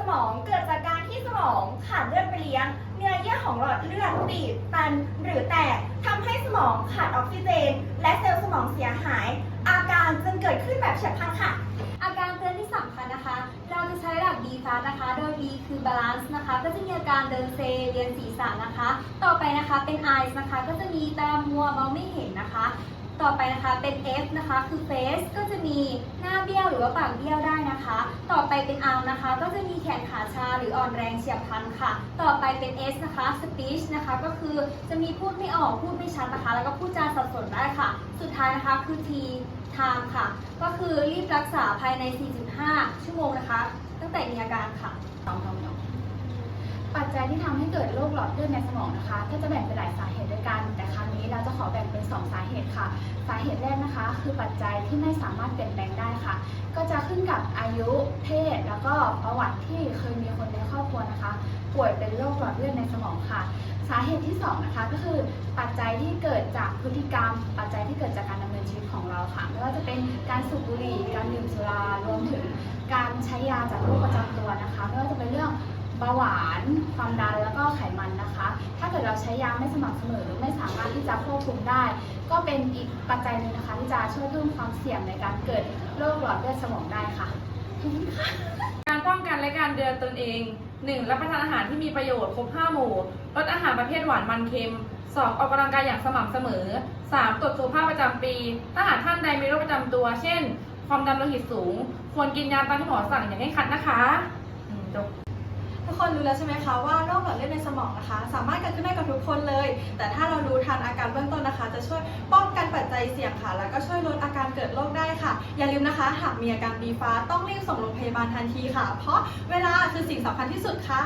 สมองเกิดจากการที่สมองขาดเลือดไปเลี้ยง เนื้อเยื่อของหลอดเลือดตีบตันหรือแตกทำให้สมองขาดออกซิเจน และเซลล์สมองเสียหาย อาการจึงเกิดขึ้นแบบเฉียบพลันค่ะ อาการเตือนที่สำคัญนะคะ เราจะใช้หลักดีฟ้านะคะ โดย B คือ balance นะคะ ก็จะมีอาการเดินเซเวียนศีรษะนะคะ ต่อไปนะคะเป็น eyes นะคะ ก็จะมีตามัวมองไม่เห็นนะคะ ต่อไปนะคะเป็น F นะคะคือ face ก็จะมีหน้าเบี้ยวหรือว่าปากเบี้ยวได้นะคะ ต่อไปเป็น arm นะคะ ก็จะมีแขนขาชาหรืออ่อนแรงเฉียบพลันค่ะ ต่อไปเป็น S นะคะ speech นะคะก็คือจะมีพูดไม่ออกพูดไม่ชัดนะคะ แล้วก็พูดจาสับสนได้ค่ะ สุดท้ายนะคะคือ T time ค่ะ ก็คือรีบรักษาภายใน 4.5 ชั่วโมงนะคะ ตั้งแต่มีอาการค่ะ ปัจจัยที่ทำให้เกิดโรคหลอดเลือดในสมองนะคะ ก็จะแบ่งเป็นหลายสาเหตุด้วยกัน แต่ครั้งนี้เราจะขอแบ่งเป็น 2 สาเหตุค่ะ สาเหตุแรกนะคะ คือปัจจัยที่ไม่สามารถเปลี่ยนแปลงได้ค่ะ ก็จะขึ้นกับอายุเพศ แล้วก็ประวัติที่เคยมีคนในครอบครัวนะคะ ป่วยเป็นโรคหลอดเลือดในสมองค่ะ สาเหตุที่สองนะคะก็คือปัจจัยที่เกิดจากพฤติกรรม ปัจจัยที่เกิดจากการดำเนินชีวิตของเราค่ะไม่ว่าจะเป็นการสูบบุหรี่ การดื่มสุรารวมถึงการใช้ยาจากโรคประจำตัวนะคะไม่ว่าจะเป็นเรื่อง เบาหวาน ความดันแล้วก็ไขมันนะคะ ถ้าเกิดเราใช้ยาไม่สม่ำเสมอหรือไม่สามารถที่จะควบคุมได้ ก็เป็นอีกปัจจัยหนึ่งนะคะ ที่จะช่วยเพิ่มความเสี่ยงในการเกิดโรคหลอดเลือดสมองได้ค่ะ การป้องกันและการเดูแลตนเอง 1. รับประทานอาหารที่มีประโยชน์ครบ 5 หมู่ลดอาหารประเภทหวานมันเค็ม 2. ออกกำลังกายอย่างสม่ำเสมอ 3. ตรวจสุขภาพประจำปี ถ้าหากท่านใดมีโรคประจำตัว เช่น ความดันโลหิตสูง ควรกินยาตามที่หมอสั่งอย่างเคร่งครัดนะคะจบ ทุกคนรู้แล้วใช่ไหมคะว่าโรคหลอดเลือดในสมองนะคะ สามารถเกิดขึ้นได้กับทุกคนเลย แต่ถ้าเรารู้ทันอาการเบื้องต้นนะคะ จะช่วยป้องกันปัจจัยเสี่ยงค่ะ แล้วก็ช่วยลดอาการเกิดโรคได้ค่ะ อย่าลืมนะคะ หากมีอาการบีฟ้าต้องรีบส่งโรงพยาบาลทันทีค่ะ เพราะเวลาคือสิ่งสำคัญที่สุดค่ะ